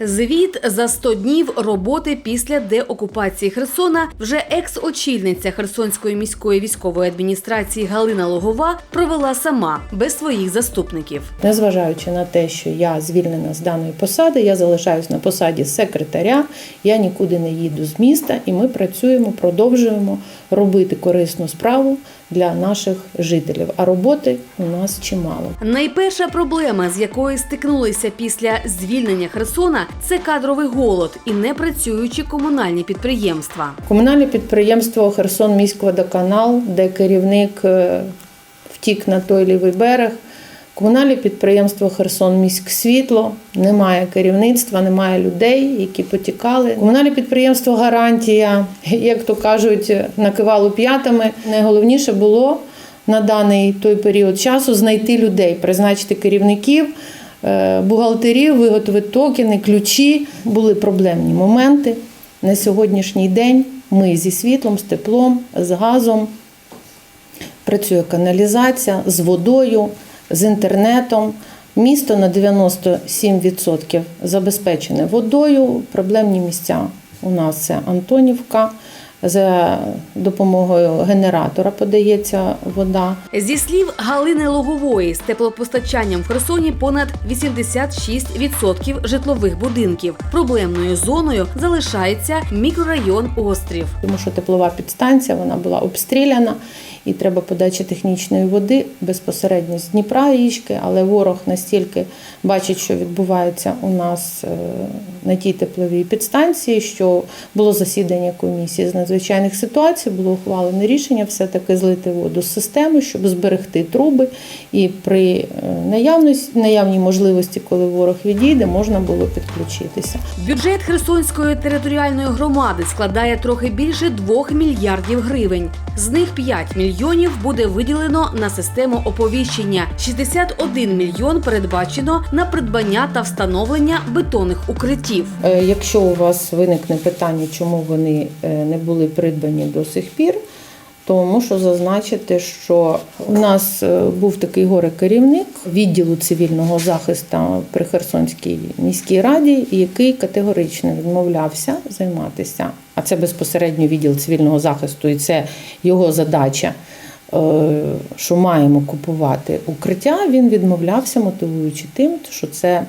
Звіт за 100 днів роботи після деокупації Херсона вже екс-очільниця Херсонської міської військової адміністрації Галина Логова провела сама без своїх заступників. Незважаючи на те, що я звільнена з даної посади, я залишаюсь на посаді секретаря, я нікуди не їду з міста, і ми працюємо, продовжуємо робити корисну справу для наших жителів. А роботи у нас чимало. Найперша проблема, з якою стикнулися після звільнення Херсона, це кадровий голод і непрацюючі комунальні підприємства. Комунальне підприємство Херсон міськводоканал, де керівник е, втік на той лівий берег. Комунальне підприємство Херсон міськсвітло, немає керівництва, немає людей, які потікали. Комунальне підприємство Гарантія, як то кажуть, накивало п'ятами. Найголовніше було на даний той період часу знайти людей, призначити керівників, бухгалтерів, виготовити токени, ключі. Були проблемні моменти. На сьогоднішній день ми зі світлом, з теплом, з газом. Працює каналізація з водою, з інтернетом. Місто на 97% забезпечене водою. Проблемні місця у нас це Антонівка. За допомогою генератора подається вода. Зі слів Галини Логової, з теплопостачанням в Херсоні понад 86% житлових будинків. Проблемною зоною залишається мікрорайон Острів. тому що теплова підстанція вона була обстріляна, і треба подача технічної води безпосередньо з Дніпра річки, але ворог настільки бачить, що відбувається у нас е, на тій тепловій підстанції, що було засідання комісії з надзвичайних ситуацій, було ухвалене рішення все-таки злити воду з системи, щоб зберегти труби, і при е, наявності наявній можливості, коли ворог відійде, можна було підключитися. Бюджет Херсонської територіальної громади складає трохи більше 2 мільярдів гривень. З них 5 мільйонів буде виділено на систему оповіщення. 61 мільйон передбачено на придбання та встановлення бетонних укриттів. Е, Якщо у вас виникне питання, чому вони е, не були придбані до сих пір, то мушу зазначити, що у нас е, був такий горе-керівник відділу цивільного захисту при Херсонській міській раді, який категорично відмовлявся займатися. А це безпосередньо відділ цивільного захисту, і це його задача. е, Що маємо купувати укриття, він відмовлявся, мотивуючи тим, що це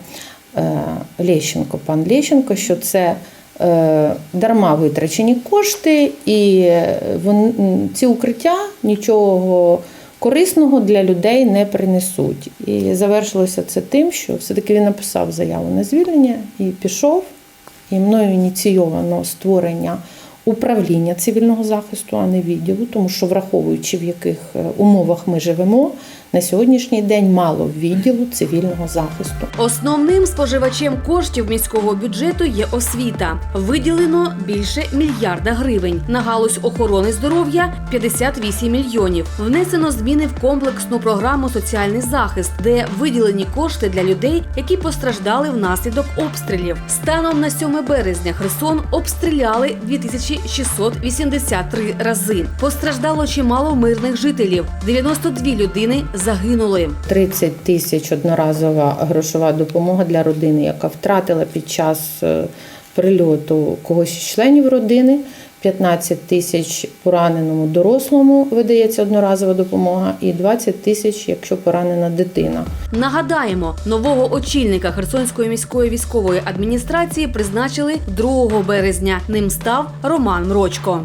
е, Лещенко, пан Лещенко, що це дарма витрачені кошти, і е, ці укриття нічого корисного для людей не принесуть. І завершилося це тим, що все-таки він написав заяву на звільнення і пішов, і мною ініційовано створення. Управління цивільного захисту, а не відділу, тому що враховуючи в яких е, умовах ми живемо, на сьогоднішній день мало відділу цивільного захисту. Основним споживачем коштів міського бюджету є освіта. Виділено більше мільярда гривень. На галузь охорони здоров'я 58 мільйонів. Внесено зміни в комплексну програму Соціальний захист, де виділені кошти для людей, які постраждали внаслідок обстрілів. Станом на 7 березня Херсон обстріляли 2683 рази. Постраждало чимало мирних жителів. 92 людини загинули. 30 тисяч одноразова грошова допомога для родини, яка втратила під час е, прильоту когось із членів родини. 15 тисяч пораненому дорослому видається одноразова допомога, і 20 тисяч, якщо поранена дитина. Нагадаємо, нового очільника Херсонської міської військової адміністрації призначили 2 березня. Ним став Роман Мрочко.